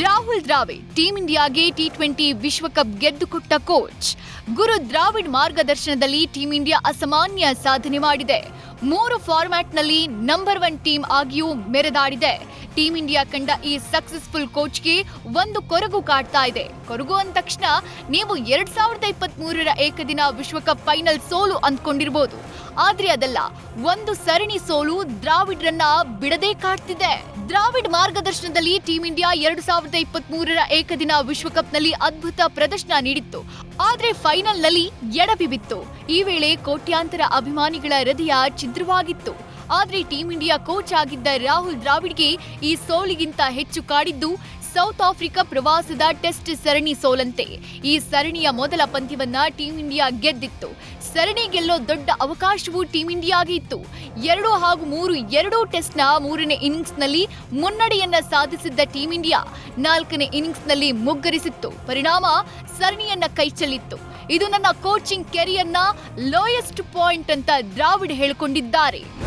Rahul Dravid, team ಇಂಡಿಯಾಗೆ T twenty ವಿಶ್ವಕಪ್ ಗೆದ್ದುಕೊಟ್ಟ ಕೋಚ್. ಗುರು ದ್ರಾವಿಡ್ ಮಾರ್ಗದರ್ಶನದಲ್ಲಿ ಟೀಂ ಇಂಡಿಯಾ ಅಸಾಮಾನ್ಯ ಸಾಧನೆ ಮಾಡಿದೆ. ಮೂರು ಫಾರ್ಮ್ಯಾಟ್ನಲ್ಲಿ ನಂಬರ್ ಒನ್ ಟೀಮ್ ಆಗಿಯೂ ಮೆರೆದಾಡಿದೆ. ಟೀಂ ಇಂಡಿಯಾ ಕಂಡ ಈ ಸಕ್ಸಸ್ಫುಲ್ ಕೋಚ್ಗೆ ಒಂದು ಕೊರಗು ಕಾಡ್ತಾ ಇದೆ. ಕೊರಗು ಅಂದ ತಕ್ಷಣ, ನೀವು ಎರಡ್ ಸಾವಿರದ ಇಪ್ಪತ್ತ್ ಮೂರರ ಏಕದಿನ ವಿಶ್ವಕಪ್ ಫೈನಲ್ ಸೋಲು ಅಂದ್ಕೊಂಡಿರ್ಬೋದು. ಆದ್ರೆ ಅದಲ್ಲ, ಒಂದು ಸರಣಿ ಸೋಲು ದ್ರಾವಿಡ್ರನ್ನ ಬಿಡದೆ ಕಾಡ್ತಿದೆ. ದ್ರಾವಿಡ್ ಮಾರ್ಗದರ್ಶನದಲ್ಲಿ ಟೀಂ ಇಂಡಿಯಾ ಎರಡು ಸಾವಿರದ ಇಪ್ಪತ್ತ್ ಮೂರರ ಏಕದಿನ ವಿಶ್ವಕಪ್ನಲ್ಲಿ ಅದ್ಭುತ ಪ್ರದರ್ಶನ ನೀಡಿತ್ತು. ಆದ್ರೆ ಫೈನಲ್ನಲ್ಲಿ ಎಡವಿ ಬಿತ್ತು. ಈ ವೇಳೆ ಕೋಟ್ಯಾಂತರ ಅಭಿಮಾನಿಗಳ ಹೃದಯ ಛಿದ್ರವಾಗಿತ್ತು. ಆದ್ರೆ ಟೀಂ ಇಂಡಿಯಾ ಕೋಚ್ ಆಗಿದ್ದ ರಾಹುಲ್ ದ್ರಾವಿಡ್ಗೆ ಈ ಸೋಲಿಗಿಂತ ಹೆಚ್ಚು ಕಾಡಿದ್ದು ಸೌತ್ ಆಫ್ರಿಕಾ ಪ್ರವಾಸದ ಟೆಸ್ಟ್ ಸರಣಿ ಸೋಲಂತೆ. ಈ ಸರಣಿಯ ಮೊದಲ ಪಂದ್ಯವನ್ನ ಟೀಂ ಇಂಡಿಯಾ ಗೆದ್ದಿತ್ತು. ಸರಣಿ ಗೆಲ್ಲೋ ದೊಡ್ಡ ಅವಕಾಶವೂ ಟೀಂ ಇಂಡಿಯಾಗೆ ಇತ್ತು. ಎರಡು ಹಾಗೂ ಮೂರು ಎರಡೂ ಟೆಸ್ಟ್ನ ಮೂರನೇ ಇನ್ನಿಂಗ್ಸ್ನಲ್ಲಿ ಮುನ್ನಡೆಯನ್ನ ಸಾಧಿಸಿದ್ದ ಟೀಂ ಇಂಡಿಯಾ ನಾಲ್ಕನೇ ಇನ್ನಿಂಗ್ಸ್ನಲ್ಲಿ ಮುಗ್ಗರಿಸಿತ್ತು. ಪರಿಣಾಮ ಸರಣಿಯನ್ನ ಕೈಚೆಲ್ಲಿತ್ತು. ಇದು ನನ್ನ ಕೋಚಿಂಗ್ ಕೆರಿಯರ್ನ ಲೋಯೆಸ್ಟ್ ಪಾಯಿಂಟ್ ಅಂತ ದ್ರಾವಿಡ್ ಹೇಳಿಕೊಂಡಿದ್ದಾರೆ.